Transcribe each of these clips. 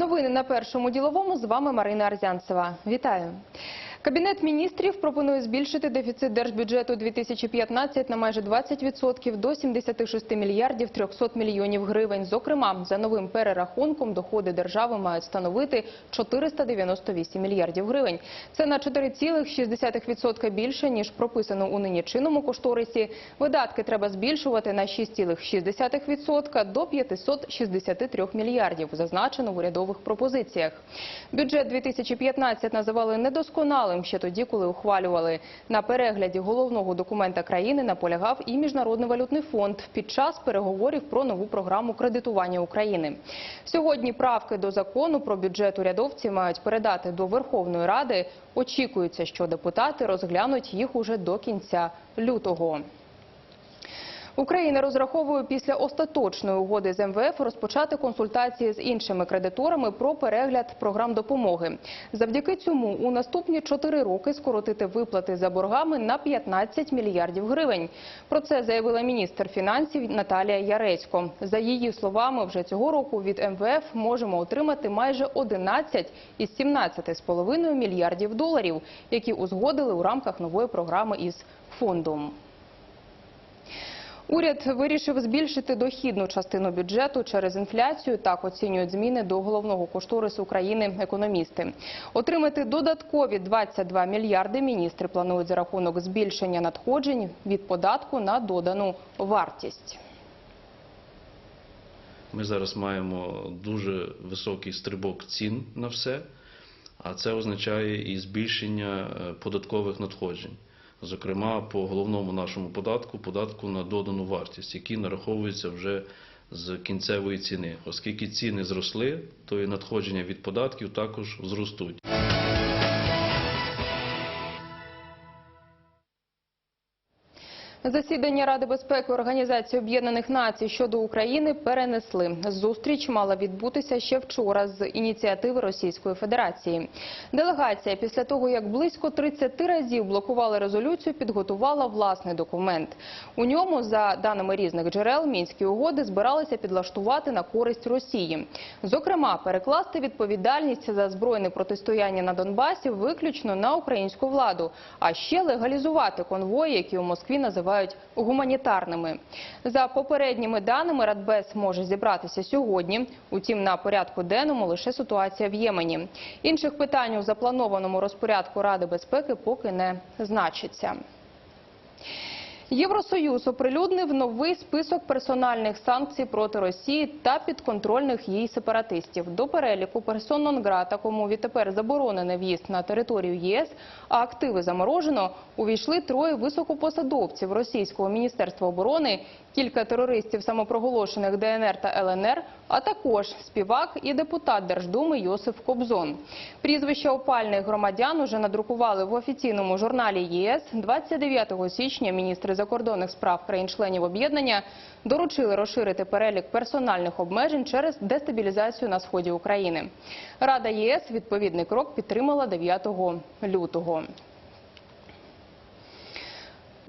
Новини на першому діловому з вами Марина Арзянцева. Вітаю. Кабінет міністрів пропонує збільшити дефіцит держбюджету 2015 на майже 20% до 76 мільярдів 300 мільйонів гривень. Зокрема, за новим перерахунком доходи держави мають становити 498 мільярдів гривень. Це на 4,6% більше, ніж прописано у нині чинному кошторисі. Видатки треба збільшувати на 6,6% до 563 мільярдів, зазначено в урядових пропозиціях. Бюджет 2015 називали недосконалим ще тоді, коли ухвалювали. На перегляді головного документа країни наполягав і Міжнародний валютний фонд під час переговорів про нову програму кредитування України. Сьогодні правки до закону про бюджет урядовці мають передати до Верховної Ради. Очікується, що депутати розглянуть їх уже до кінця лютого. Україна розраховує після остаточної угоди з МВФ розпочати консультації з іншими кредиторами про перегляд програм допомоги. Завдяки цьому у наступні чотири роки скоротити виплати за боргами на 15 мільярдів гривень. Про це заявила міністр фінансів Наталія Ярецько. За її словами, вже цього року від МВФ можемо отримати майже 11 із 17,5 мільярдів доларів, які узгодили у рамках нової програми із фондом. Уряд вирішив збільшити дохідну частину бюджету через інфляцію. Так оцінюють зміни до головного кошторису України економісти. Отримати додаткові 22 мільярди міністри планують за рахунок збільшення надходжень від податку на додану вартість. Ми зараз маємо дуже високий стрибок цін на все, а це означає і збільшення е, податкових надходжень. Зокрема, по головному нашому податку, податку на додану вартість, який нараховується вже з кінцевої ціни. Оскільки ціни зросли, то і надходження від податків також зростуть. Засідання Ради безпеки Організації Об'єднаних Націй щодо України перенесли. Зустріч мала відбутися ще вчора з ініціативи Російської Федерації. Делегація після того, як близько 30 разів блокували резолюцію, підготувала власний документ. У ньому, за даними різних джерел, мінські угоди збиралися підлаштувати на користь Росії. Зокрема, перекласти відповідальність за збройне протистояння на Донбасі виключно на українську владу, а ще легалізувати конвої, які у Москві називають гуманітарними. За попередніми даними, Радбез може зібратися сьогодні. Утім, на порядку денному лише ситуація в Ємені. Інших питань у запланованому розпорядку Ради безпеки поки не значиться. Євросоюз оприлюднив новий список персональних санкцій проти Росії та підконтрольних їй сепаратистів. До переліку персон нон-грата, кому відтепер заборонений в'їзд на територію ЄС, а активи заморожено, увійшли троє високопосадовців Російського міністерства оборони, кілька терористів самопроголошених ДНР та ЛНР, а також співак і депутат Держдуми Йосиф Кобзон. Прізвища опальних громадян уже надрукували в офіційному журналі ЄС 29 січня. Міністри закордонних справ країн-членів об'єднання доручили розширити перелік персональних обмежень через дестабілізацію на сході України. Рада ЄС відповідний крок підтримала 9 лютого.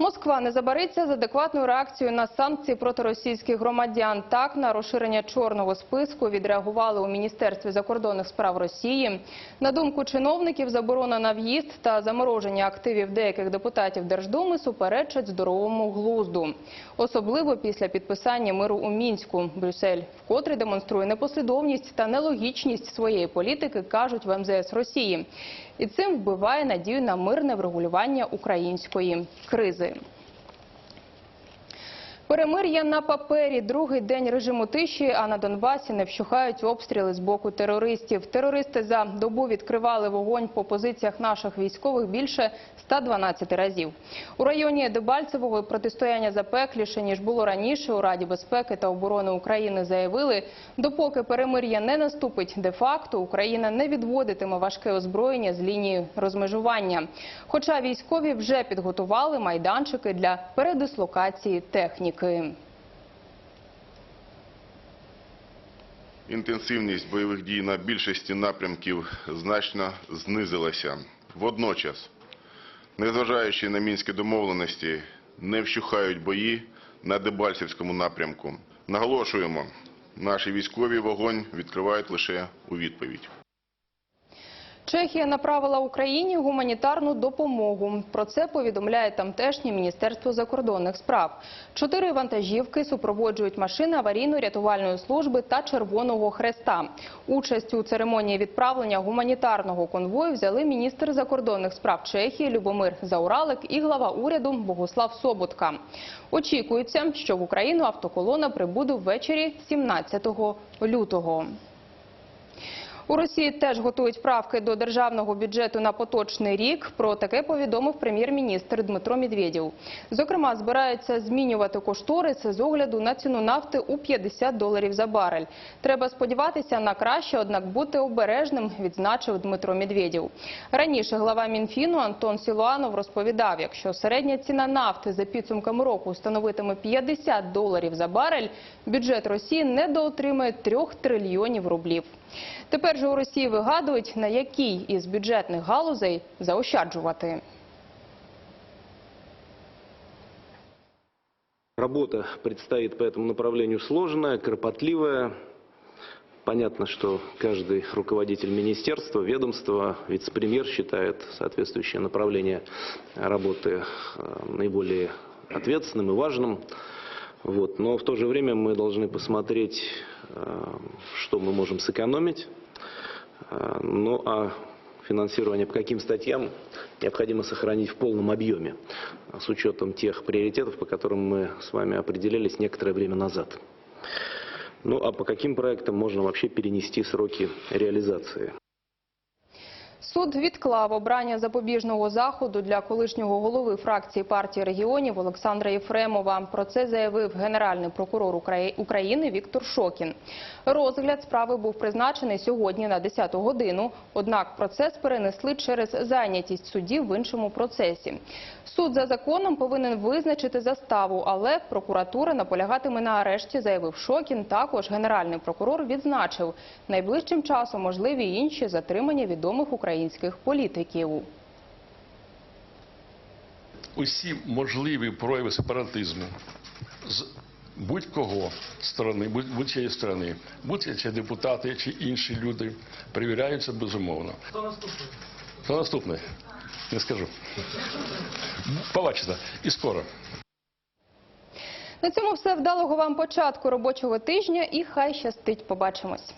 Москва не забариться з адекватною реакцією на санкції проти російських громадян. Так на розширення чорного списку відреагували у міністерстві закордонних справ Росії. На думку чиновників, заборона на в'їзд та замороження активів деяких депутатів Держдуми суперечать здоровому глузду, особливо після підписання миру у мінську. Брюссель вкотре демонструє непослідовність та нелогічність своєї політики, кажуть в МЗС Росії, і цим вбиває надію на мирне врегулювання української кризи. Перемир'я на папері. Другий день режиму тиші, а на Донбасі не вщухають обстріли з боку терористів. Терористи за добу відкривали вогонь по позиціях наших військових більше 112 разів. У районі Дебальцевого протистояння запекліше, ніж було раніше. У Раді безпеки та оборони України заявили, допоки перемир'я не наступить де-факто, Україна не відводитиме важке озброєння з лінії розмежування. Хоча військові вже підготували майданчики для передислокації техніки. Інтенсивність бойових дій на більшості напрямків значно знизилася. Водночас, незважаючи на мінські домовленості, не вщухають бої на Дебальцевському напрямку. Наголошуємо, Наші військові вогонь відкривають лише у відповідь. Чехія направила Україні гуманітарну допомогу. Про це повідомляє тамтешнє Міністерство закордонних справ. Чотири вантажівки супроводжують машини аварійно-рятувальної служби та Червоного Хреста. Участь у церемонії відправлення гуманітарного конвою взяли міністр закордонних справ Чехії Любомир Зауралик і глава уряду Богуслав Соботка. Очікується, що в Україну автоколона прибуде ввечері 17 лютого. У Росії теж готують правки до державного бюджету на поточний рік. Про таке повідомив прем'єр-міністр Дмитро Медведєв. Зокрема, збираються змінювати кошторис з огляду на ціну нафти у 50 доларів за барель. Треба сподіватися на краще, однак бути обережним, відзначив Дмитро Медведєв. Раніше глава Мінфіну Антон Сілуанов розповідав, якщо середня ціна нафти за підсумками року становитиме 50 доларів за барель, бюджет Росії недоотримає 3 трильйонів рублів. Тепер же у Росії вигадують, на якій із бюджетних галузей заощаджувати. Работа предстоит по этому направлению сложная, кропотливая. Понятно, что каждый руководитель министерства, ведомства, вице-премьер считает соответствующее направление работы э, наиболее ответственным и важным. Вот. Но в то же время мы должны посмотреть, э, что мы можем сэкономить. Э, Ну а финансирование по каким статьям необходимо сохранить в полном объеме, а с учетом тех приоритетов, по которым мы с вами определились некоторое время назад. Ну а по каким проектам можно вообще перенести сроки реализации? Суд відклав обрання запобіжного заходу для колишнього голови фракції партії регіонів Олександра Єфремова. Про це заявив генеральний прокурор України Віктор Шокін. Розгляд справи був призначений сьогодні на 10 годину. Однак процес перенесли через зайнятість суддів в іншому процесі. Суд за законом повинен визначити заставу, але прокуратура наполягатиме на арешті, заявив Шокін. Також генеральний прокурор відзначив, найближчим часом можливі інші затримання відомих українських політиків. усі можливі прояви сепаратизму з будь-кого сторони, будь- будь-чиєї сторони, будь чи депутати, чи інші люди, перевіряються безумовно. Хто наступний? Хто наступний? Не скажу. Побачите. І скоро. На цьому все вдалого вам початку робочого тижня і хай щастить. Побачимось.